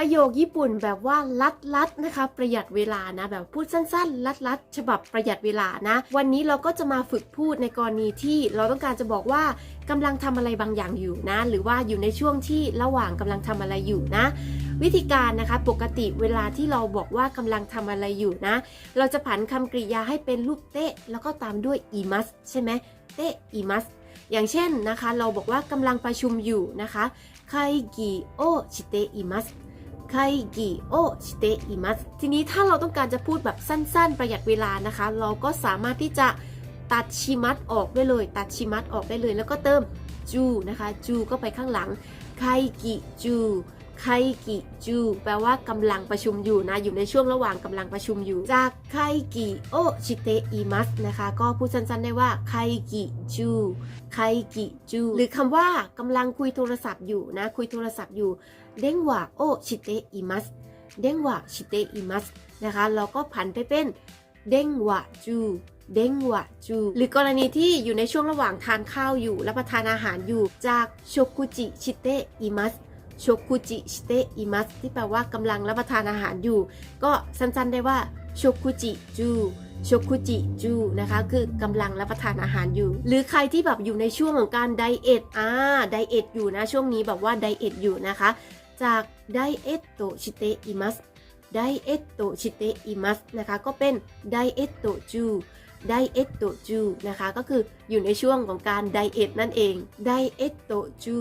ประโยคญี่ปุ่นแบบว่าลัดลัดนะคะ ประหยัดเวลานะ แบบพูดสั้นๆ ลัดลัดฉบับประหยัดเวลานะ วันนี้เราก็จะมาฝึกพูดในกรณีที่เราต้องการจะบอกว่ากำลังทำอะไรบางอย่างอยู่นะ หรือว่าอยู่ในช่วงที่ระหว่างกำลังทำอะไรอยู่นะ วิธีการนะคะปกติเวลาที่เราบอกว่ากำลังทำอะไรอยู่นะ เราจะผันคำกริยาให้เป็นรูปเตะ แล้วก็ตามด้วยอีมัสใช่ไหมเตะอีมัสอย่างเช่นนะคะ เราบอกว่ากำลังประชุมอยู่นะคะไคกิโอชิเตอิมัส ไคกิโอชิเตอิมัสทีนี้ถ้าเราต้องการจะพูดแบบสั้น ๆ ประหยัดเวลานะคะ เราก็สามารถที่จะตัดชิมัตออกได้เลย ตัดชิมัตออกได้เลย แล้วก็เติมจูนะคะ จูก็ไปข้างหลังไคกิจู ไคกิจู แปลว่ากำลังประชุมอยู่นะ อยู่ในช่วงระหว่างกำลังประชุมอยู่ จากไคกิโอชิเตอิมัสนะคะ ก็พูดสั้นๆได้ว่าไคกิจูไคกิจู หรือคำว่ากำลังคุยโทรศัพท์อยู่นะ คุยโทรศัพท์อยู่ เด้งว่าโอชิเตอิมัสเด้งว่าชิเตอิมัสนะคะเราก็ผันไปเป็นเด้งว่าจูเด้งว่าจู หรือกรณีที่อยู่ในช่วงระหว่างทานข้าวอยู่รับประทานอาหารอยู่จากโชกุจิชิเตอิมัส โชกุจิชิเตอิมัสที่แปลว่ากำลังรับประทานอาหารอยู่ ก็สั้นๆได้ว่าโชกุจิจูโชกุจิจูนะคะคือกำลังรับประทานอาหารอยู่ หรือใครที่แบบอยู่ในช่วงของการไดเอทอ่าไดเอทอยู่นะ ช่วงนี้แบบว่าไดเอทอยู่นะคะ จากไดเอทโตชิเตอิมัสไดเอทโตชิเตอิมัสนะคะก็เป็นไดเอทโตจู ไดเอทโตจูนะคะ ก็คืออยู่ในช่วงของการไดเอทนั่นเองไดเอทโตจู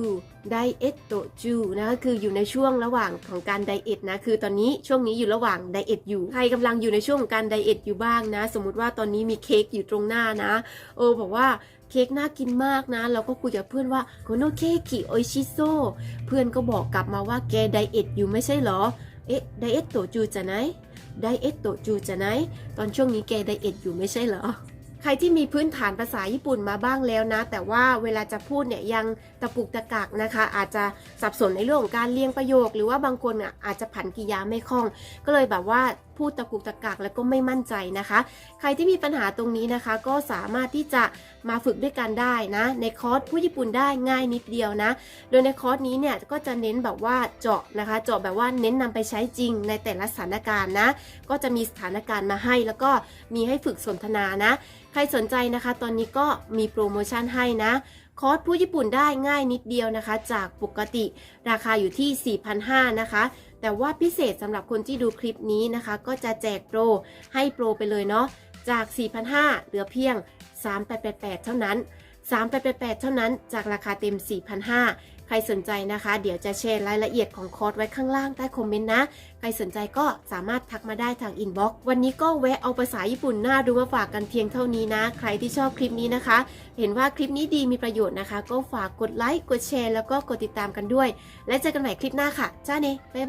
ไดเอทโตจูนะก็คืออยู่ในช่วงระหว่างของการไดเอทนะคือตอนนี้ช่วงนี้อยู่ระหว่างไดเอทอยู่ใครกำลังอยู่ในช่วงของการไดเอทอยู่บ้างนะ สมมุติว่าตอนนี้มีเค้กอยู่ตรงหน้านะเออบอกว่าเค้กน่ากินมากนะ เราก็คุยกับเพื่อนว่าโคโนเค้กโอชิโซเพื่อนก็บอกกลับมาว่าแกไดเอทอยู่ไม่ใช่เหรอเอ๊ะไดเอทโตจูจะไหน ไดเอทโตจูจะไหน ตอนช่วงนี้แกไดเอทอยู่ไม่ใช่เหรอ ใครที่มีพื้นฐานภาษาญี่ปุ่นมาบ้างแล้วนะ แต่ว่าเวลาจะพูดเนี่ยยังตะปุกตะกักนะคะ อาจจะสับสนในเรื่องของการเรียงประโยค หรือว่าบางคนอะอาจจะผันกิริยาไม่คล่อง ก็เลยแบบว่า พูดตะกุกตะกักแล้วก็ไม่มั่นใจนะคะ ใครที่มีปัญหาตรงนี้นะคะ ก็สามารถที่จะมาฝึกด้วยกันได้นะ ในคอร์สผู้ญี่ปุ่นได้ง่ายนิดเดียวนะ โดยในคอร์สนี้เนี่ยก็จะเน้นแบบว่าเจาะนะคะ เจาะแบบว่าเน้นนำไปใช้จริงในแต่ละสถานการณ์นะ ก็จะมีสถานการณ์มาให้ แล้วก็มีให้ฝึกสนทนานะ ใครสนใจนะคะ ตอนนี้ก็มีโปรโมชั่นให้นะ คอร์สผู้ญี่ปุ่นได้ง่ายนิดเดียวนะคะ จากปกติราคาอยู่ที่ 4,500 นะคะ แต่ว่าพิเศษสำหรับคนที่ดูคลิปนี้นะคะ ก็จะแจกโปรให้โปรไปเลยเนาะจาก 4,500 เหลือเพียง 3,888 เท่านั้น 3,888 เท่านั้น จากราคาเต็ม 4,500 ใครสนใจนะคะ เดี๋ยวจะแชร์รายละเอียดของคอร์สไว้ข้างล่างใต้คอมเมนต์นะ ใครสนใจก็สามารถทักมาได้ทางอินบ็อกซ์วันนี้ก็แวะเอาภาษาญี่ปุ่นน่าดูมาฝากกันเพียงเท่านี้นะ ใครที่ชอบคลิปนี้นะคะ เห็นว่าคลิปนี้ดีมีประโยชน์นะคะ ก็ฝากกดไลค์กดแชร์แล้วก็กดติดตามกันด้วย และเจอกันใหม่คลิปหน้าค่ะจ้าเนบ๊ายบาย